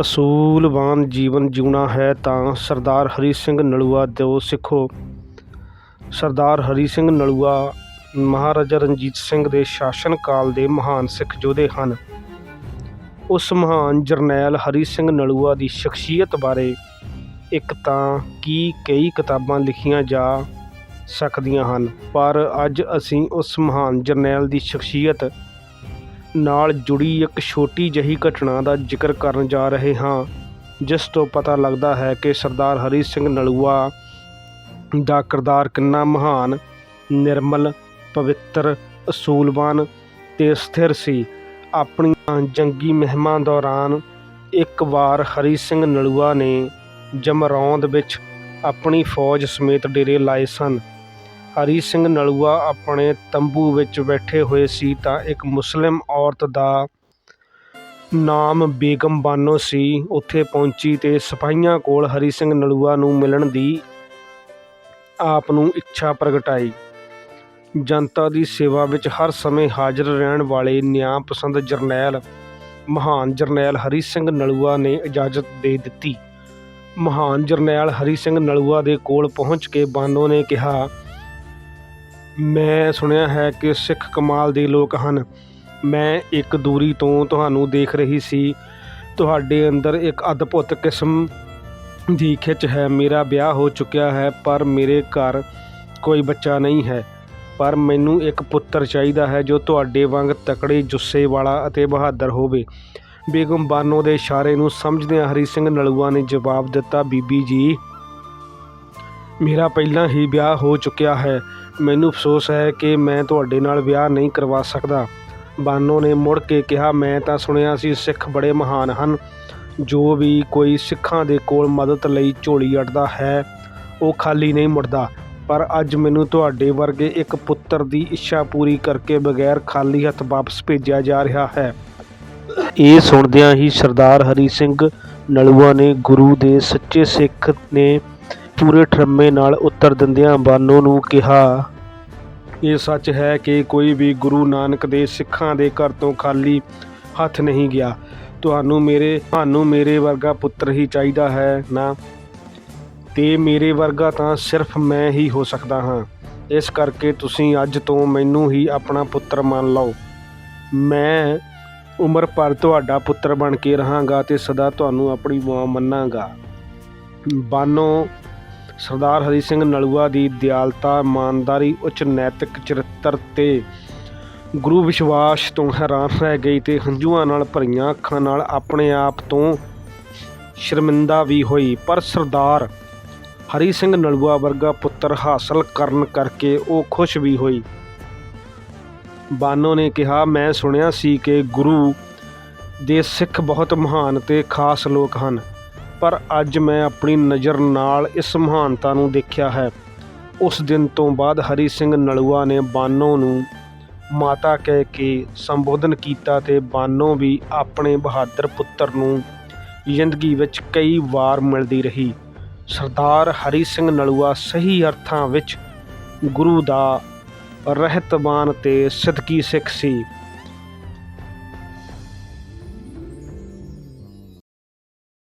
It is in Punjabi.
ਅਸੂਲਵਾਨ ਜੀਵਨ ਜਿਉਣਾ ਹੈ ਤਾਂ ਸਰਦਾਰ ਹਰੀ ਸਿੰਘ ਨਲੂਆ ਤੋਂ ਸਿੱਖੋ। ਸਰਦਾਰ ਹਰੀ ਸਿੰਘ ਨਲੂਆ ਮਹਾਰਾਜਾ ਰਣਜੀਤ ਸਿੰਘ ਦੇ ਸ਼ਾਸਨ ਕਾਲ ਦੇ ਮਹਾਨ ਸਿੱਖ ਯੋਧੇ ਹਨ। ਉਸ ਮਹਾਨ ਜਰਨੈਲ ਹਰੀ ਸਿੰਘ ਨਲੂਆ ਦੀ ਸ਼ਖਸੀਅਤ ਬਾਰੇ ਇੱਕ ਤਾਂ ਕੀ ਕਈ ਕਿਤਾਬਾਂ ਲਿਖੀਆਂ ਜਾ ਸਕਦੀਆਂ ਹਨ, ਪਰ ਅੱਜ ਅਸੀਂ ਉਸ ਮਹਾਨ ਜਰਨੈਲ ਦੀ ਸ਼ਖਸੀਅਤ ਨਾਲ ਜੁੜੀ ਇੱਕ ਛੋਟੀ ਜਿਹੀ ਘਟਨਾ ਦਾ ਜ਼ਿਕਰ ਕਰਨ ਜਾ ਰਹੇ ਹਾਂ, ਜਿਸ ਤੋਂ ਪਤਾ ਲੱਗਦਾ ਹੈ ਕਿ ਸਰਦਾਰ ਹਰੀ ਸਿੰਘ ਨਲੂਆ ਦਾ ਕਿਰਦਾਰ ਕਿੰਨਾ ਮਹਾਨ, ਨਿਰਮਲ, ਪਵਿੱਤਰ, ਅਸੂਲਵਾਨ ਤੇ ਸਥਿਰ ਸੀ। ਆਪਣੀਆਂ ਜੰਗੀ ਮਹਿਮਾਂ ਦੌਰਾਨ ਇੱਕ ਵਾਰ ਹਰੀ ਸਿੰਘ ਨਲੂਆ ਨੇ ਜਮਰੌਂਦ ਵਿੱਚ ਆਪਣੀ ਫੌਜ ਸਮੇਤ ਡੇਰੇ ਲਾਏ ਸਨ। ਹਰੀ ਸਿੰਘ ਨਲੂਆ ਆਪਣੇ ਤੰਬੂ ਵਿੱਚ ਬੈਠੇ ਹੋਏ ਸੀ ਤਾਂ ਇੱਕ ਮੁਸਲਿਮ ਔਰਤ ਦਾ ਨਾਮ ਬੇਗਮ ਬਾਨੋ ਸੀ। ਉੱਥੇ ਪਹੁੰਚੀ ਤੇ ਸਿਪਾਹੀਆਂ ਕੋਲ ਹਰੀ ਸਿੰਘ ਨਲੂਆ ਨੂੰ ਮਿਲਣ ਦੀ ਆਪ ਨੂੰ ਇੱਛਾ ਪ੍ਰਗਟਾਈ। ਜਨਤਾ ਦੀ ਸੇਵਾ ਵਿੱਚ ਹਰ ਸਮੇਂ ਹਾਜ਼ਰ ਰਹਿਣ ਵਾਲੇ ਨਿਆਂ ਪਸੰਦ ਜਰਨੈਲ, ਮਹਾਨ ਜਰਨੈਲ ਹਰੀ ਸਿੰਘ ਨਲੂਆ ਨੇ ਇਜਾਜ਼ਤ ਦੇ ਦਿੱਤੀ। ਮਹਾਨ ਜਰਨੈਲ ਹਰੀ ਸਿੰਘ ਨਲੂਆ ਦੇ ਕੋਲ ਪਹੁੰਚ ਕੇ ਬਾਨੋ ਨੇ ਕਿਹਾ ਮੈਂ ਸੁਣਿਆ ਹੈ ਕਿ ਸਿੱਖ ਕਮਾਲ ਦੇ ਲੋਕ ਹਨ। ਮੈਂ ਇੱਕ ਦੂਰੀ ਤੋਂ ਤੁਹਾਨੂੰ ਦੇਖ ਰਹੀ ਸੀ। ਤੁਹਾਡੇ ਅੰਦਰ ਇੱਕ ਅਦਭੁਤ ਕਿਸਮ ਦੀ ਖਿੱਚ ਹੈ। ਮੇਰਾ ਵਿਆਹ ਹੋ ਚੁੱਕਿਆ ਹੈ, ਪਰ ਮੇਰੇ ਘਰ ਕੋਈ ਬੱਚਾ ਨਹੀਂ ਹੈ। ਪਰ ਮੈਨੂੰ ਇੱਕ ਪੁੱਤਰ ਚਾਹੀਦਾ ਹੈ ਜੋ ਤੁਹਾਡੇ ਵਾਂਗ ਤਕੜੇ, ਜੁੱਸੇ ਵਾਲਾ ਅਤੇ ਬਹਾਦਰ ਹੋਵੇ। ਬੇਗਮ ਬਾਨੋ ਦੇ ਇਸ਼ਾਰੇ ਨੂੰ ਸਮਝਦਿਆਂ ਹਰੀ ਸਿੰਘ ਨਲੂਆ ਨੇ ਜਵਾਬ ਦਿੱਤਾ, ਬੀਬੀ ਜੀ, ਮੇਰਾ ਪਹਿਲਾਂ ਹੀ ਵਿਆਹ ਹੋ ਚੁੱਕਿਆ ਹੈ। ਮੈਨੂੰ ਅਫਸੋਸ ਹੈ ਕਿ ਮੈਂ ਤੁਹਾਡੇ ਨਾਲ ਵਿਆਹ ਨਹੀਂ ਕਰਵਾ ਸਕਦਾ। ਬਾਨੋ ਨੇ ਮੁੜ ਕੇ ਕਿਹਾ, ਮੈਂ ਤਾਂ ਸੁਣਿਆ ਸੀ ਸਿੱਖ ਬੜੇ ਮਹਾਨ ਹਨ। ਜੋ ਵੀ ਕੋਈ ਸਿੱਖਾਂ ਦੇ ਕੋਲ ਮਦਦ ਲਈ ਝੋਲੀ ਅੱਡਦਾ ਹੈ, ਉਹ ਖਾਲੀ ਨਹੀਂ ਮੁੜਦਾ। ਪਰ ਅੱਜ ਮੈਨੂੰ ਤੁਹਾਡੇ ਵਰਗੇ ਇੱਕ ਪੁੱਤਰ ਦੀ ਇੱਛਾ ਪੂਰੀ ਕਰਕੇ ਬਗੈਰ ਖਾਲੀ ਹੱਥ ਵਾਪਸ ਭੇਜਿਆ ਜਾ ਰਿਹਾ ਹੈ। ਇਹ ਸੁਣਦਿਆਂ ਹੀ ਸਰਦਾਰ ਹਰੀ ਸਿੰਘ ਨਲੂਆ ਨੇ ਗੁਰੂ ਦੇ ਸੱਚੇ ਸਿੱਖ ਨੇ ਪੂਰੇ ਠਰਮੇ ਨਾਲ ਉੱਤਰ ਦਿੰਦਿਆਂ ਬਾਨੋ ਨੂੰ ਕਿਹਾ, ਇਹ ਸੱਚ ਹੈ ਕਿ ਕੋਈ ਵੀ ਗੁਰੂ ਨਾਨਕ ਦੇ ਸਿੱਖਾਂ ਦੇ ਘਰ ਤੋਂ ਖਾਲੀ ਹੱਥ ਨਹੀਂ ਗਿਆ। ਤੁਹਾਨੂੰ ਮੇਰੇ ਤੁਹਾਨੂੰ ਮੇਰੇ ਵਰਗਾ ਪੁੱਤਰ ਹੀ ਚਾਹੀਦਾ ਹੈ ਨਾ? ਤੇ ਮੇਰੇ ਵਰਗਾ ਤਾਂ ਸਿਰਫ ਮੈਂ ਹੀ ਹੋ ਸਕਦਾ ਹਾਂ। ਇਸ ਕਰਕੇ ਤੁਸੀਂ ਅੱਜ ਤੋਂ ਮੈਨੂੰ ਹੀ ਆਪਣਾ ਪੁੱਤਰ ਮੰਨ ਲਓ। ਮੈਂ ਉਮਰ ਭਰ ਤੁਹਾਡਾ ਪੁੱਤਰ ਬਣ ਕੇ ਰਹਾਂਗਾ ਤੇ ਸਦਾ ਤੁਹਾਨੂੰ ਆਪਣੀ ਮਾਂ ਮੰਨਾਂਗਾ। ਬਾਨੋ ਸਰਦਾਰ ਹਰੀ ਸਿੰਘ ਨਲੂਆ ਦੀ ਦਿਆਲਤਾ, ਇਮਾਨਦਾਰੀ, ਉੱਚ ਨੈਤਿਕ ਚਰਿੱਤਰ ਤੇ ਗੁਰੂ ਵਿਸ਼ਵਾਸ ਤੋਂ ਹੈਰਾਨ ਰਹਿ ਗਈ ਤੇ ਹੰਝੂਆਂ ਨਾਲ ਭਰੀਆਂ ਅੱਖਾਂ ਨਾਲ ਆਪਣੇ ਆਪ ਤੋਂ ਸ਼ਰਮਿੰਦਾ ਵੀ ਹੋਈ। ਪਰ ਸਰਦਾਰ ਹਰੀ ਸਿੰਘ ਨਲੂਆ ਵਰਗਾ ਪੁੱਤਰ ਹਾਸਲ ਕਰਨ ਕਰਕੇ ਉਹ ਖੁਸ਼ ਵੀ ਹੋਈ। ਬਾਨੋ ਨੇ ਕਿਹਾ, ਮੈਂ ਸੁਣਿਆ ਸੀ ਕਿ ਗੁਰੂ ਦੇ ਸਿੱਖ ਬਹੁਤ ਮਹਾਨ ਤੇ ਖਾਸ ਲੋਕ ਹਨ। ਪਰ ਅੱਜ ਮੈਂ ਆਪਣੀ ਨਜ਼ਰ ਨਾਲ ਇਸ ਮਹਾਨਤਾ ਨੂੰ ਦੇਖਿਆ ਹੈ। ਉਸ ਦਿਨ ਤੋਂ ਬਾਅਦ ਹਰੀ ਸਿੰਘ ਨਲੂਆ ਨੇ ਬਾਨੋ ਨੂੰ ਮਾਤਾ ਕਹਿ ਕੇ ਸੰਬੋਧਨ ਕੀਤਾ ਤੇ ਬਾਨੋ ਵੀ ਆਪਣੇ ਬਹਾਦਰ ਪੁੱਤਰ ਨੂੰ ਜ਼ਿੰਦਗੀ ਵਿੱਚ ਕਈ ਵਾਰ ਮਿਲਦੀ ਰਹੀ। ਸਰਦਾਰ ਹਰੀ ਸਿੰਘ ਨਲੂਆ ਸਹੀ ਅਰਥਾਂ ਵਿੱਚ ਗੁਰੂ ਦਾ ਰਹਿਤਬਾਨ ਤੇ ਸਦਕੀ ਸਿੱਖ ਸੀ।